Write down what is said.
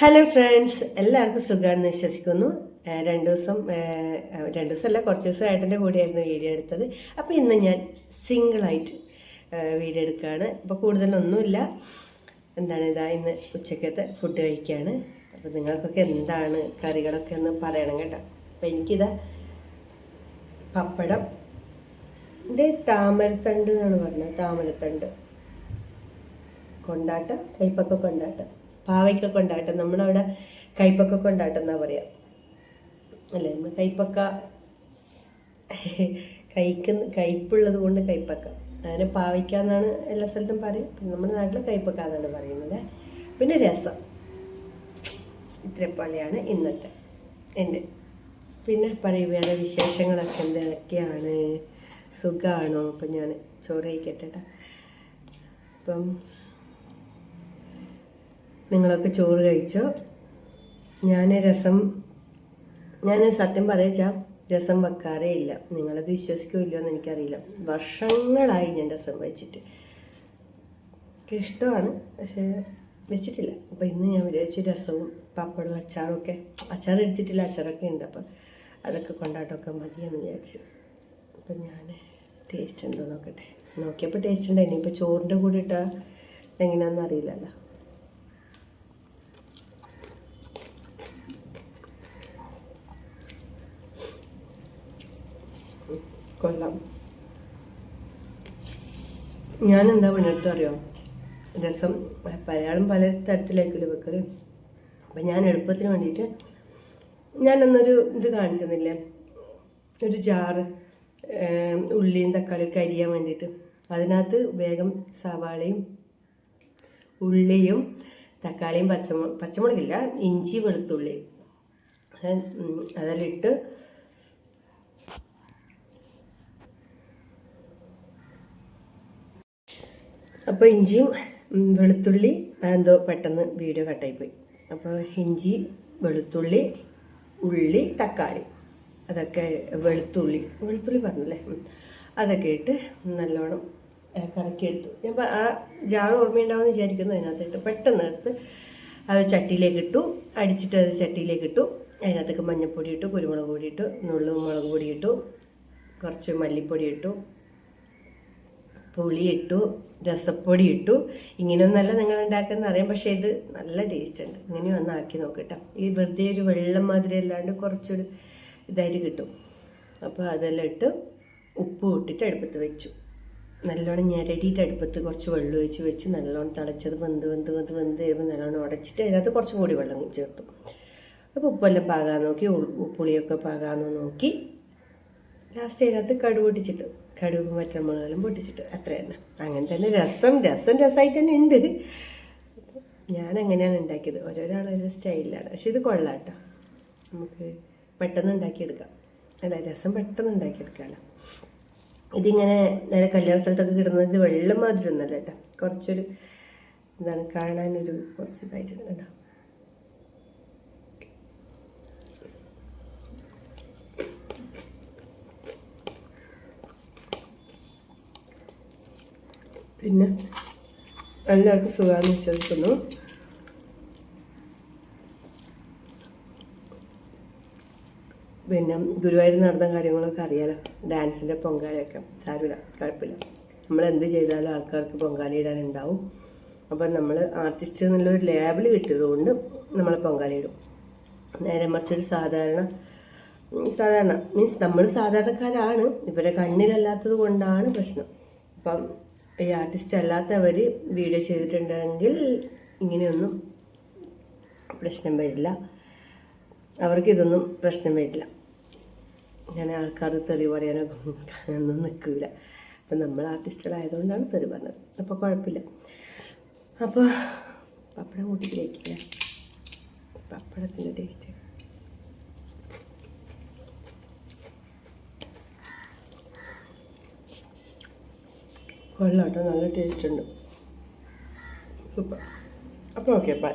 Hello friends എല്ലാവർക്കും സുഖമാണെന്ന് വിശ്വസിക്കുന്നു. രണ്ട് ദിവസം രണ്ട് ദിവസമല്ല കുറച്ച് ദിവസം ഏട്ടന്റെ കൂടെയായിരുന്നു വീഡിയോ എടുത്തത്. അപ്പോൾ ഇന്ന് ഞാൻ സിംഗിളായിട്ട് വീഡിയോ എടുക്കുകയാണ്. അപ്പോൾ കൂടുതലൊന്നുമില്ല. എന്താണ് ഇതാ ഇന്ന് ഉച്ചക്കത്തെ ഫുഡ് കഴിക്കുകയാണ്. അപ്പോൾ നിങ്ങൾക്കൊക്കെ എന്താണ് കറികളൊക്കെ ഒന്ന് പറയണം കേട്ടോ. അപ്പോൾ എനിക്കിതാ പപ്പടം ഇത് താമരത്തണ്ട് എന്നാണ് പറഞ്ഞത് താമരത്തണ്ട്. കൊണ്ടാട്ടം കൈപ്പക്ക കൊണ്ടാട്ടം. പാവയ്ക്ക കൊണ്ടാട്ടം നമ്മളവിടെ കൈപ്പക്ക കൊണ്ടാട്ടം എന്നാ പറയാ. അല്ലേ? നമ്മൾ കൈപ്പക്ക കൈക്കുന്ന കയ്പുള്ളത് കൊണ്ട് കൈപ്പക്ക. അതിന് പാവയ്ക്ക എന്നാണ് എല്ലാ സ്ഥലത്തും പറയും. പിന്നെ നമ്മുടെ നാട്ടിൽ കൈപ്പക്ക എന്നാണ് പറയുന്നത്. പിന്നെ രസം. ഇത്രപ്പോലെയാണ് ഇന്നത്തെ എന്റെ. പിന്നെ പറയുകയാണ് വിശേഷങ്ങളൊക്കെ എന്തൊക്കെയാണ്? സുഖമാണോ അപ്പം ഞാൻ ചോറ് കഴിക്കട്ടെ അപ്പം നിങ്ങളൊക്കെ ചോറ് കഴിച്ചോ? ഞാൻ രസം ഞാൻ സത്യം പറയച്ചാ രസം വെക്കാറേ ഇല്ല. നിങ്ങളത് വിശ്വസിക്കില്ലോ എന്ന് എനിക്കറിയില്ല. വർഷങ്ങളായി ഞാൻ രസം വെച്ചിട്ട്. ഇഷ്ടമാണ് പക്ഷേ വെച്ചിട്ടില്ല. അപ്പോൾ ഇന്ന് ഞാൻ വിചാരിച്ചു രസവും പപ്പടവും അച്ചാറും ഒക്കെ അച്ചാർ എടുത്തിട്ടില്ല അച്ചാറൊക്കെ ഉണ്ട്. അപ്പം അതൊക്കെ കൊണ്ടാട്ടമൊക്കെ മതിയെന്ന് വിചാരിച്ചു. അപ്പം ഞാൻ ടേസ്റ്റ് ഉണ്ടോ നോക്കട്ടെ. നോക്കിയപ്പോൾ ടേസ്റ്റ് ഉണ്ട് ഇനിയിപ്പോൾ ചോറിന്റെ കൂടെ ഇട്ടാൽ എങ്ങനെയാണെന്ന് അറിയില്ലല്ലോ. കൊള്ളാം ഞാൻ എന്താ പണിയെടുത്ത് അറിയോ രസം. പലയാളും പല തരത്തിലേക്കല്ലോ വെക്കൽ. അപ്പം ഞാൻ എളുപ്പത്തിന് വേണ്ടിയിട്ട് ഞാനന്നൊരു ഇത് കാണിച്ചു തന്നില്ലേ ഒരു ജാറ് ഉള്ളിയും തക്കാളിയും കരിയാൻ വേണ്ടിയിട്ട്. അതിനകത്ത് വേഗം സവാളയും ഉള്ളിയും തക്കാളിയും പച്ചമുളക് പച്ചമുളകില്ല ഇഞ്ചി വെളുത്തുള്ളി. അതെല്ലാം ഉം, അപ്പോൾ ഇഞ്ചിയും വെളുത്തുള്ളി എന്തോ പെട്ടെന്ന് വീഡിയോ കട്ടായിപ്പോയി. അപ്പോൾ ഇഞ്ചി വെളുത്തുള്ളി ഉള്ളി തക്കാളി. അതൊക്കെ വെളുത്തുള്ളി വെളുത്തുള്ളി പറഞ്ഞല്ലേ. അതൊക്കെ ഇട്ട് നല്ലോണം കറക്കിയെടുത്തു. ഞാൻ ആ ജാർ ഓർമ്മയുണ്ടാവുമെന്ന് വിചാരിക്കുന്നു അതിനകത്തിട്ട്. പെട്ടെന്ന് എടുത്ത് അത് ചട്ടിയിലേക്ക് ഇട്ടു. അടിച്ചിട്ട് അത് ചട്ടിയിലേക്ക് ഇട്ടു. അതിനകത്തേക്ക് മഞ്ഞൾപ്പൊടി ഇട്ടു കുരുമുളക് പൊടി ഇട്ടു നുള്ളു മുളക് പൊടി ഇട്ടു കുറച്ച് മല്ലിപ്പൊടി ഇട്ടു. പുളി ഇട്ടു രസപ്പൊടി ഇട്ടു ഇങ്ങനെയൊന്നല്ല നിങ്ങൾ ഉണ്ടാക്കുന്ന അറിയാം. പക്ഷേ ഇത് നല്ല ടേസ്റ്റ് ഉണ്ട് ഇങ്ങനെ ഒന്ന് ആക്കി നോക്കട്ടെ. ഈ വെറുതെ ഒരു വെള്ളം മാതിരി അല്ലാണ്ട് കുറച്ചൊരു ഇതായിട്ട് കിട്ടും. അപ്പോൾ അതെല്ലാം ഇട്ട് ഉപ്പ് ഇട്ടിട്ട് അടുപ്പത്ത് വെച്ചു. നല്ലോണം ഞെരടിയിട്ട് അടുപ്പത്ത് കുറച്ച് വെള്ളം ഒഴിച്ച് വെച്ച് നല്ലോണം തിളച്ചത് വെന്ത് വെന്ത് വെന്ത് വെന്ത് കഴിയുമ്പോൾ നല്ലോണം ഉടച്ചിട്ട് അതിനകത്ത് കുറച്ച് കൂടി വെള്ളം ചേർത്തു. അപ്പോൾ ഉപ്പെല്ലാം പാകാൻ നോക്കി പുളിയൊക്കെ പാകാന്ന് നോക്കി. ലാസ്റ്റ് അതിനകത്ത് കടുക് പൊട്ടിച്ചിട്ട്. കടുക് പച്ചമുളകും പൊട്ടിച്ചിട്ട് അത്ര തന്നെ അങ്ങനെ തന്നെ രസം രസം രസമായിട്ട് തന്നെ ഉണ്ട് ഞാൻ അങ്ങനെയാണ് ഉണ്ടാക്കിയത് ഓരോരാളൊരു സ്റ്റൈലിലാണ്. പക്ഷെ ഇത് കൊള്ളാം കേട്ടോ നമുക്ക് പെട്ടെന്ന് ഉണ്ടാക്കിയെടുക്കാം അല്ല രസം പെട്ടെന്ന് ഉണ്ടാക്കിയെടുക്കാമല്ലോ ഇതിങ്ങനെ നേരെ കല്യാണ സ്ഥലത്തൊക്കെ കിട്ടുന്നത് ഇത് വെള്ളം മാതിരി ഒന്നല്ല കേട്ടോ. കുറച്ചൊരു എന്താണ് കാണാനൊരു കുറച്ച് ഇതായിട്ടുണ്ട് കേട്ടോ. പിന്നെ എല്ലാവർക്കും സുഖാന്ന് വിശ്വസിക്കുന്നു പിന്നെ ഗുരുവായൂർ നടന്ന കാര്യങ്ങളൊക്കെ അറിയാലോ. ഡാൻസിന്റെ പൊങ്കാലയൊക്കെ. സാരമില്ല കുഴപ്പമില്ല നമ്മൾ എന്ത് ചെയ്താലും ആൾക്കാർക്ക് പൊങ്കാല ഇടാനുണ്ടാവും. അപ്പം നമ്മൾ ആർട്ടിസ്റ്റ് എന്നുള്ളൊരു ലേബിൾ കിട്ടിയതുകൊണ്ട് നമ്മൾ പൊങ്കാല ഇടും. നേരെ മറിച്ചൊരു സാധാരണ സാധാരണ മീൻസ് നമ്മൾ സാധാരണക്കാരാണ്. ഇവരെ കണ്ണിലല്ലാത്തത് കൊണ്ടാണ് പ്രശ്നം. അപ്പം ഈ ആർട്ടിസ്റ്റ് അല്ലാത്തവർ വീഡിയോ ചെയ്തിട്ടുണ്ടെങ്കിൽ ഇങ്ങനെയൊന്നും പ്രശ്നം വരില്ല. അവർക്ക് ഇതൊന്നും പ്രശ്നം വരില്ല. ഞാൻ ആൾക്കാർ തെറി പറയാനോ ഒന്നും നിൽക്കില്ല. അപ്പം നമ്മൾ ആർട്ടിസ്റ്റുകളായതുകൊണ്ടാണ് തെറി പറഞ്ഞത്. അപ്പോൾ കുഴപ്പമില്ല. അപ്പോൾ പപ്പടം കൂട്ടിയിലേക്കില്ല പപ്പടത്തിന്റെ ടേസ്റ്റ് കൊള്ളാം കേട്ടോ നല്ല ടേസ്റ്റ് ഉണ്ട്. സൂപ്പർ. അപ്പോൾ ഓക്കെ ബൈ